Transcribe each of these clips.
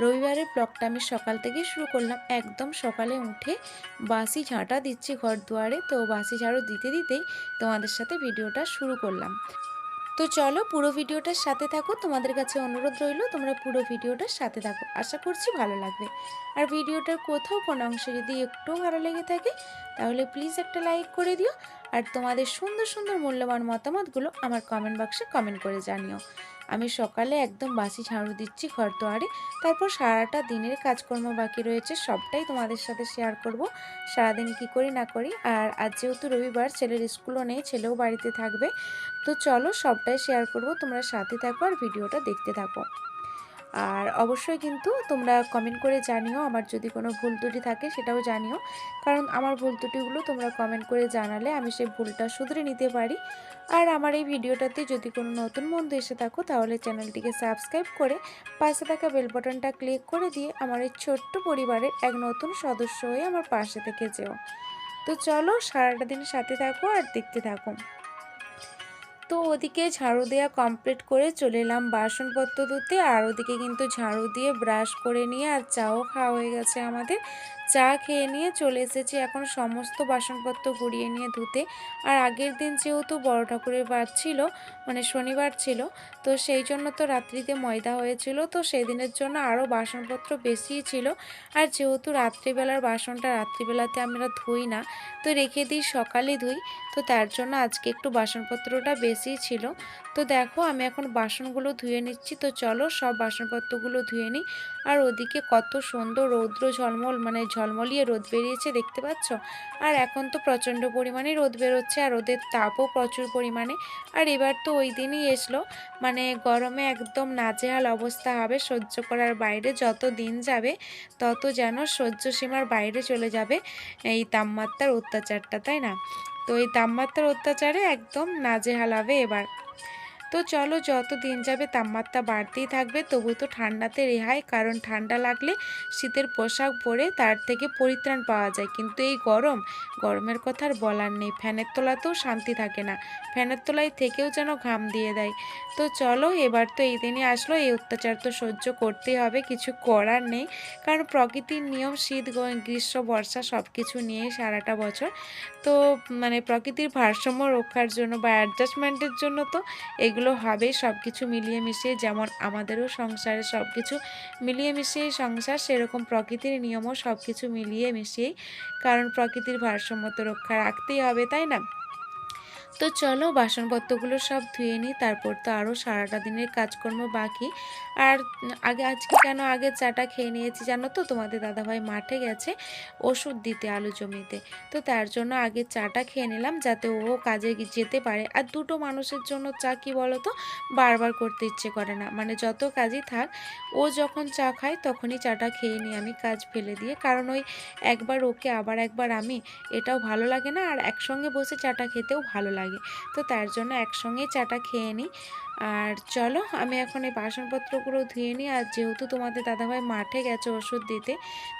রবিবারের ব্লগটা আমি সকাল থেকেই শুরু করলাম। একদম সকালে উঠে বাসি ঝাঁটা দিচ্ছি ঘর দুয়ারে। তো বাসি ঝাড়ু দিতে দিতেই তোমাদের সাথে ভিডিওটা শুরু করলাম। তো চলো পুরো ভিডিওটার সাথে থাকো। তোমাদের কাছে অনুরোধ রইল, তোমরা পুরো ভিডিওটার সাথে থাকো। আশা করছি ভালো লাগবে। আর ভিডিওটার কোথাও কোনো অংশে যদি একটু ভালো লেগে থাকে, তাহলে প্লিজ একটা লাইক করে দিও। আর তোমাদের সুন্দর সুন্দর মূল্যবান মতামতগুলো আমার কমেন্ট বক্সে কমেন্ট করে জানিও। আমি সকালে একদম বাসি ঝাড়ু দিচ্ছি ঘর তোয়ারে তারপর সারাটা দিনের কাজকর্ম বাকি রয়েছে, সবটাই তোমাদের সাথে শেয়ার করব। সারাদিন কি করি না করি, আর আজ যেহেতু রবিবার, ছেলের স্কুলও নেই, ছেলেও বাড়িতে থাকবে। তো চলো সবটাই শেয়ার করব, তোমরা সাথে থাকো আর ভিডিওটা দেখতে থাকো। আর অবশ্যই কিন্তু তোমরা কমেন্ট করে জানিও, আমার যদি কোনো ভুল ত্রুটি থাকে সেটাও জানিও। কারণ আমার ভুল ত্রুটিগুলো তোমরা কমেন্ট করে জানালে আমি সেই ভুলটা শুধরে নিতে পারি। আর আমার এই ভিডিওটাতে যদি কোনো নতুন বন্ধু এসে থাকো, তাহলে চ্যানেলটিকে সাবস্ক্রাইব করে পাশে থাকা বেল বাটনটা ক্লিক করে দিয়ে আমার এই ছোট্ট পরিবারের এক নতুন সদস্য হয়ে আমার পাশে থেকে যেও। তো চলো সারাটা দিন সাথে থাকো আর দেখতে থাকো। তো ওদিকে ঝাড়ু দেওয়া কমপ্লিট করে চলে এলাম বাসনপত্র ধুতে। আর ওদিকে কিন্তু ঝাড়ু দিয়ে ব্রাশ করে নিয়ে আর চাও খাওয়া হয়ে গেছে আমাদের। চা খেয়ে নিয়ে চলে এসেছি এখন সমস্ত বাসনপত্র গুড়িয়ে নিয়ে ধুতে। আর আগের দিন যেহেতু বড় ঠাকুরের বার ছিল মানে শনিবার ছিল, তো সেই জন্য তো রাত্রিতে ময়দা হয়েছিল। তো সেই দিনের জন্য আরও বাসনপত্র বেশিই ছিল। আর যেহেতু রাত্রিবেলার বাসনটা রাত্রিবেলাতে আমরা ধুই না, তো রেখে দিই সকালে ধুই। তো তার জন্য আজকে একটু বাসনপত্রটা বেশিই ছিল। তো দেখো আমি এখন বাসনগুলো ধুয়ে নিচ্ছি। তো চলো সব বাসনপত্রগুলো ধুয়ে নিই। আর ওদিকে কত সুন্দর রৌদ্র ঝলমল মানে ঝলমলিয়ে রোদ বেরিয়েছে, দেখতে পাচ্ছ? আর এখন তো প্রচণ্ড পরিমাণে রোদ বেরোচ্ছে, আর ওদের তাপও প্রচুর পরিমাণে। আর এবার তো ওই দিনই এসলো মানে গরমে একদম নাজেহাল অবস্থা হবে, সহ্য করার বাইরে যত দিন যাবে, তত যেন সহ্য সীমার বাইরে চলে যাবে, এই তাপমাত্রার অত্যাচারটা, তাই না? তো এই তাপমাত্রার অত্যাচারে একদম নাজেহাল হবে এবার। তো চলো যত দিন যাবে তাপমাত্রা বাড়তেই থাকবে, তবু তো ঠান্ডাতে রেহাই, কারণ ঠান্ডা লাগলে শীতের পোশাক পরে তার থেকে পরিত্রাণ পাওয়া যায়। কিন্তু এই গরম গরমের কথা আর বলার নেই। ফ্যানের তলাতেও শান্তি থাকে না। ফ্যানের তলায় থেকেও যেন ঘাম দিয়ে দেয়। তো চলো, এবার তো এই দিনে আসলো। এই অত্যাচার তো সহ্য করতেই হবে, কিছু করার নেই। কারণ প্রকৃতির নিয়ম, শীত গ্রীষ্ম, বর্ষা সব কিছু নিয়ে সারাটা বছর। তো মানে প্রকৃতির ভারসাম্য রক্ষার জন্য বা অ্যাডজাস্টমেন্টের জন্য তো এগুলো এগুলো হবে সব কিছু মিলিয়ে মিশিয়ে যেমন আমাদেরও সংসারে সব কিছু মিলিয়ে মিশিয়ে সংসার, সেরকম প্রকৃতির নিয়মও সব কিছু মিলিয়ে মিশিয়েই। কারণ প্রকৃতির ভারসাম্য তো রক্ষা রাখতেই হবে তাই না? তো চলো বাসনপত্রগুলো সব ধুয়ে নিই, তারপর তো আরও সারাটা দিনের কাজকর্ম বাকি। আর আগে, আজকে কেন আগে চাটা খেয়ে নিয়েছি জানো তো? তোমাদের দাদাভাই মাঠে গেছে ওষুধ দিতে আলু জমিতে। তো তার জন্য আগে চাটা খেয়ে নিলাম যাতে ও কাজে যেতে পারে। আর দুটো মানুষের জন্য চা কি বলো তো বারবার করতে ইচ্ছে করে না। মানে যত কাজই থাক, ও যখন চা খায় তখনই চাটা খেয়ে নিই আমি কাজ ফেলে দিয়ে। কারণ ওই একবার ওকে, আবার একবার আমি, এটাও ভালো লাগে না। আর একসঙ্গে বসে চাটা খেতেও ভালো লাগে লাগে। তো তার জন্য একসঙ্গেই চাটা খেয়ে নিই। আর চলো, আমি এখন এই বাসনপত্রগুলো ধুয়ে নিই। আর যেহেতু তোমাদের দাদাভাই মাঠে গেছে ওষুধ দিতে,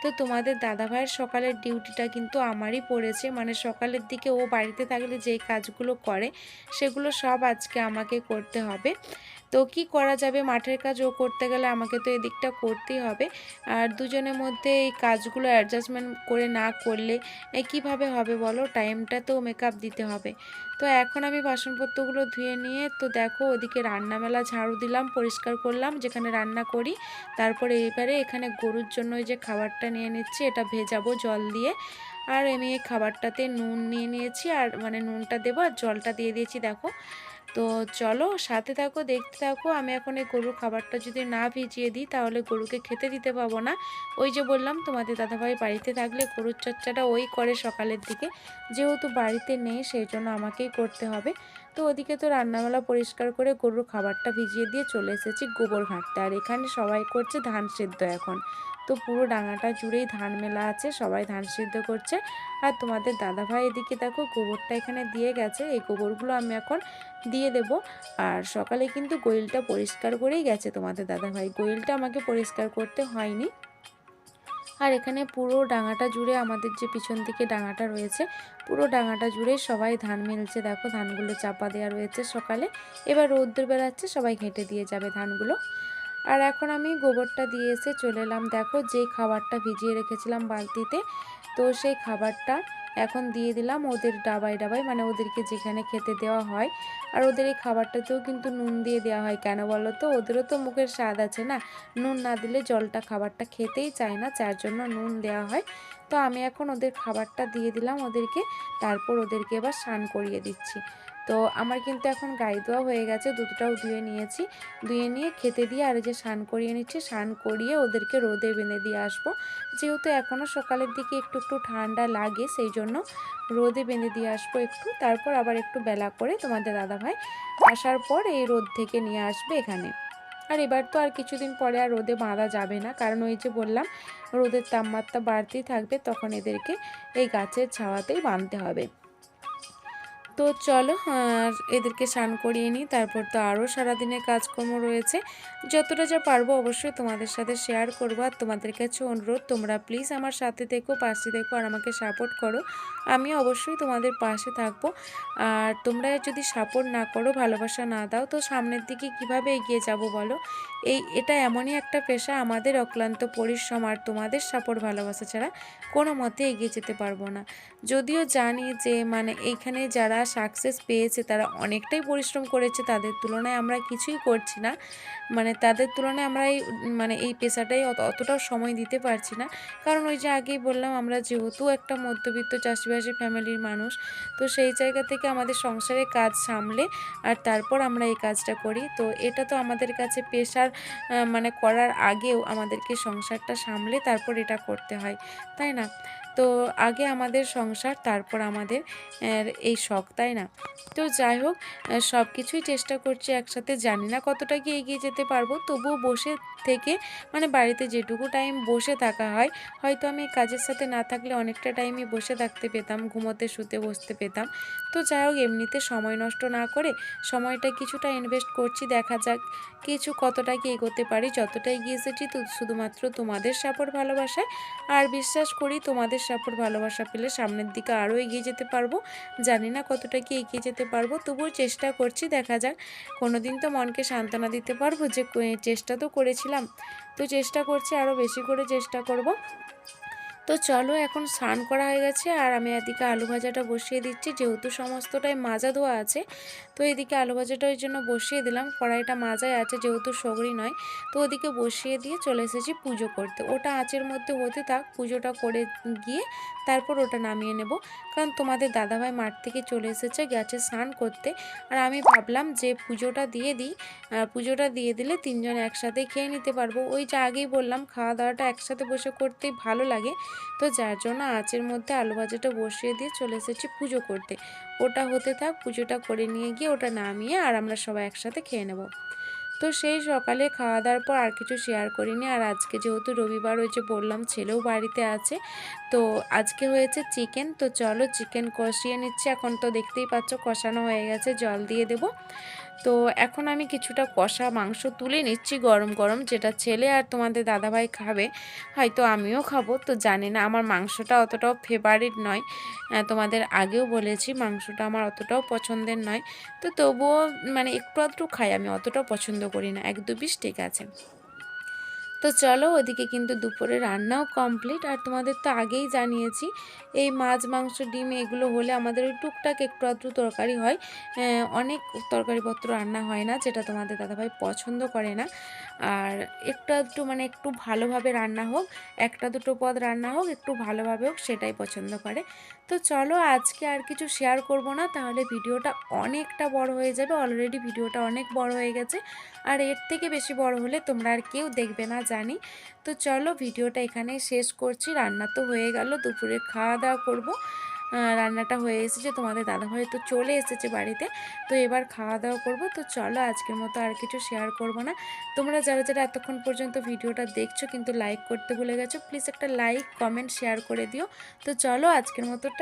তো তোমাদের দাদাভাইয়ের সকালের ডিউটিটা কিন্তু আমারই পড়েছে। মানে সকালের দিকে ও বাড়িতে থাকলে যেই কাজগুলো করে, সেগুলো সব আজকে আমাকে করতে হবে। তো কি করা যাবে? মাঠের কাজ ও করতে গেলে আমাকে তো এদিকটা করতেই হবে। আর দুজনের মধ্যে এই কাজগুলো অ্যাডজাস্টমেন্ট করে না করলে কীভাবে হবে বলো? টাইমটা তো মেকআপ দিতে হবে। তো এখন আমি বাসনপত্রগুলো ধুয়ে নিয়ে, তো দেখো ওদিকে রান্নামেলা ঝাড়ু দিলাম, পরিষ্কার করলাম, যেখানে রান্না করি। তারপরে এবারে এখানে গরুর জন্য যে খাবারটা নিয়ে নিচ্ছি, এটা ভেজাবো জল দিয়ে। আর আমি এই খাবারটাতে নুন নিয়ে নিয়েছি, আর মানে নুনটা দেবো আর জলটা দিয়ে দিয়েছি, দেখো। তো চলো সাথে থাকো, দেখতে থাকো। আমি এখন এই গরুর খাবারটা যদি না ভিজিয়ে দিই, তাহলে গরুকে খেতে দিতে পাবো না। ওই যে বললাম, তোমাদের দাদাভাই বাড়িতে থাকলে গরুর চর্চাটা ওই করে সকালের দিকে। যেহেতু বাড়িতে নেই, সেই জন্য আমাকেই করতে হবে। তো ওদিকে তো রান্নাবেলা পরিষ্কার করে গরুর খাবারটা ভিজিয়ে দিয়ে চলে এসেছি গোবর ঘাটতে। আর এখানে সবাই করছে ধান সেদ্ধ এখন। তো পুরো ডাঙাটা জুড়েই ধান মেলা আছে, সবাই ধান সিদ্ধ করছে। আর তোমাদের দাদাভাই এদিকে দেখো গোবরটা এখানে দিয়ে গেছে, এই গোবরগুলো আমি এখন দিয়ে দেব। আর সকালে কিন্তু গোইলটা পরিষ্কার করেই গেছে তোমাদের দাদাভাই গোইলটা আমাকে পরিষ্কার করতে হয়নি। আর এখানে পুরো ডাঙাটা জুড়ে আমাদের যে পিছন দিকে ডাঙাটা রয়েছে, পুরো ডাঙাটা জুড়ে সবাই ধান মেলছে। দেখো ধানগুলো চাপা দেওয়া রয়েছে সকালে, এবার রৌদ্র বেড়াচ্ছে, সবাই ঘেঁটে দিয়ে যাবে ধানগুলো। আর এখন আমি গোবরটা দিয়ে এসে চলে এলাম। দেখো যেই খাবারটা ভিজিয়ে রেখেছিলাম বালতিতে, তো সেই খাবারটা এখন দিয়ে দিলাম ওদের ডাবায় ডাবায় মানে ওদেরকে যেখানে খেতে দেওয়া হয়। আর ওদের এই খাবারটাতেও কিন্তু নুন দিয়ে দেওয়া হয়। কেন বলো তো? ওদেরও তো মুখের স্বাদ আছে না। নুন না দিলে জলটা খাবারটা খেতেই চায় না, যার জন্য নুন দেওয়া হয়। তো আমি এখন ওদের খাবারটা দিয়ে দিলাম ওদেরকে, তারপর ওদেরকে এবার স্নান করিয়ে দিচ্ছি। তো আমার কিন্তু এখন গায়ে ধোয়া হয়ে গেছে, দুধটাও ধুয়ে নিয়েছি। ধুয়ে নিয়ে খেতে দিয়ে আর যে স্নান করিয়ে নিচ্ছি, স্নান করিয়ে ওদেরকে রোদে বেঁধে দিয়ে আসব। যেহেতু এখনও সকালের দিকে একটু একটু ঠান্ডা লাগে, সেই জন্য রোদে বেঁধে দিয়ে আসব একটু। তারপর আবার একটু বেলা করে তোমাদের দাদাভাই আসার পর এই রোদ থেকে নিয়ে আসবে এখানে। আর এবার তো আর কিছুদিন পরে আর রোদে বাঁধা যাবে না, কারণ ওই যে বললাম, রোদের তাপমাত্রা বাড়তেই থাকবে, তখন এদেরকে এই গাছের ছাওয়াতেই বাঁধতে হবে। তো চলো, আর এদেরকে স্নান করিয়ে নিই। তারপর তো আরও সারাদিনের কাজকর্ম রয়েছে। যতটা যা পারব অবশ্যই তোমাদের সাথে শেয়ার করব। আর তোমাদের কাছে অনুরোধ, তোমরা প্লিজ আমার সাথে দেখো পাশে দেখো আর আমাকে সাপোর্ট করো। আমি অবশ্যই তোমাদের পাশে থাকব। আর তোমরা যদি সাপোর্ট না করো, ভালোবাসা না দাও, তো সামনের দিকে কীভাবে এগিয়ে যাব বলো? এই, এটা এমনই একটা পেশা, আমাদের অক্লান্ত পরিশ্রম আর তোমাদের সাপোর্ট ভালোবাসা ছাড়া কোনো মতে এগিয়ে যেতে পারব না। যদিও জানি যে মানে এইখানে যারা সাকসেস পেয়েছে, তারা অনেকটাই পরিশ্রম করেছে তাদের তুলনায় আমরা কিছুই করছি না। মানে তাদের তুলনায় আমরা এই মানে এই পেশাটাই অত, অতটাও সময় দিতে পারছি না। কারণ ওই যে আগেই বললাম, আমরা যেহেতু একটা মধ্যবিত্ত, চাষিবাসী ফ্যামিলির মানুষ, তো সেই জায়গা থেকে আমাদের সংসারে কাজ সামলে আর তারপর আমরা এই কাজটা করি। তো এটা তো আমাদের কাছে পেশার মানে করার আগেও আমাদেরকে সংসারটা সামলে তারপর এটা করতে হয়, তাই না? তো আগে আমাদের সংসার, তারপর আমাদের এই শখ। তাই না? তো যাই হোক সব কিছুই চেষ্টা করছি একসাথে। জানি না কতটা কি এগিয়ে যেতে পারব, তবুও বসে থেকে মানে বাড়িতে যেটুকু টাইম বসে থাকা হয়, হয়তো আমি কাজের সাথে না থাকলে অনেকটা টাইমই বসে থাকতে পেতাম, ঘুমোতে, শুতে, বসতে পেতাম। তো যাই হোক, এমনিতে সময় নষ্ট না করে সময়টা কিছুটা ইনভেস্ট করছি, দেখা যাক কিছু কতটা কি এগোতে পারি, যতটা এগিয়ে এসেছি তো, শুধুমাত্র তোমাদের সাপোর্ট ভালোবাসায়। আর বিশ্বাস করি তোমাদের সাপোর্ট ভালোবাসা পেলে সামনের দিকে আরও এগিয়ে যেতে পারব। জানি না কতটা কি এগিয়ে যেতে পারব তবুও চেষ্টা করছি, দেখা যাক। কোনো দিন তো মনকে সান্ত্বনা দিতে পারব যে চেষ্টা তো করেছিলাম। তো চেষ্টা করছি আরও বেশি করে চেষ্টা করব। তো চলো, এখন স্নান করা হয়ে গেছে, আর আমি এদিকে আলু ভাজাটা বসিয়ে দিচ্ছি। যেহেতু সমস্তটাই মাজা ধোয়া আছে তো এদিকে আলু ভাজাটা ওই জন্য বসিয়ে দিলাম। কড়াইটা মাজায় আছে, যেহেতু সগড়ি নয়, তো ওদিকে বসিয়ে দিয়ে চলে এসেছি পুজো করতে। ওটা আঁচের মধ্যে হতে থাক, পুজোটা করে গিয়ে তারপর ওটা নামিয়ে নেব। কারণ তোমাদের দাদাভাই মাঠ থেকে চলে এসেছে গেছে স্নান করতে। আর আমি ভাবলাম যে পুজোটা দিয়ে দিই পুজোটা দিয়ে দিলে তিনজন একসাথে খেয়ে নিতে পারব। ওই যে আগেই বললাম, খাওয়া দাওয়াটা একসাথে বসে করতেই ভালো লাগে। তো যার জন্য আঁচের মধ্যে আলু ভাজাটা বসিয়ে দিয়ে চলে এসেছি পুজো করতে। ওটা হতে থাক, পুজোটা করে নিয়ে গিয়ে ওটা নামিয়ে আর আমরা সবাই একসাথে খেয়ে নেব। তো সেই সকালে খাওয়া দাওয়ার পর আর কিছু শেয়ার করিনি। আর আজকে যেহেতু রবিবার, ওই যে বললাম ছেলেও বাড়িতে আছে, তো আজকে হয়েছে চিকেন তো চলো চিকেন কষিয়ে নিচ্ছে। এখন তো দেখতেই পাচ্ছ কষানো হয়ে গেছে, জল দিয়ে দেব। তো এখন আমি কিছুটা কষা মাংস তুলে নিচ্ছি গরম গরম, যেটা ছেলে আর তোমাদের দাদাভাই খাবে, হয়তো আমিও খাব। তো জানি না আমার মাংসটা অতটাও ফেভারিট নয়। তোমাদের আগেও বলেছি মাংসটা আমার অতটাও পছন্দের নয়। তো তবুও মানে একটু আধটু খাই, আমি অতটাও পছন্দ করি না। এক দু পিস ঠিক আছে। তো চলো ওদিকে কিন্তু দুপুরে রান্নাও কমপ্লিট আর তোমাদের তো আগেই জানিয়েছি, এই মাছ, মাংস, ডিম এগুলো হলে আমাদের ওই টুকটাক একটু আধটু তরকারি হয়। অনেক তরকারিপত্র রান্না হয় না, যেটা তোমাদের দাদাভাই পছন্দ করে না। আর একটু আধটু মানে একটু ভালোভাবে রান্না হোক, একটা দুটো পদ রান্না হোক, একটু ভালোভাবে হোক সেটাই পছন্দ করে। তো চলো আজকে আর কিছু শেয়ার করব না, তাহলে ভিডিওটা অনেকটা বড় হয়ে যাবে অলরেডি ভিডিওটা অনেক বড় হয়ে গেছে। আর এর থেকে বেশি বড় হলে তোমরা আর কেউ দেখবে না, জানি। তো চলো ভিডিওটা এখানে শেষ করছি, রান্না তো হয়ে গেল, দুপুরে খাওয়া দাওয়া করব। রান্নাটা হয়ে এসেছে, তোমাদের দাদাভাই তো চলে এসেছে বাড়িতে। তো এবার খাওয়া দাওয়া করব। তো চলো আজকের মতো আর কিছু শেয়ার করব না। তোমরা যারা যারা এতক্ষণ পর্যন্ত ভিডিওটা দেখছ, কিন্তু লাইক করতে ভুলে গেছো প্লিজ একটা লাইক কমেন্ট শেয়ার করে দিও। তো চলো আজকের মতো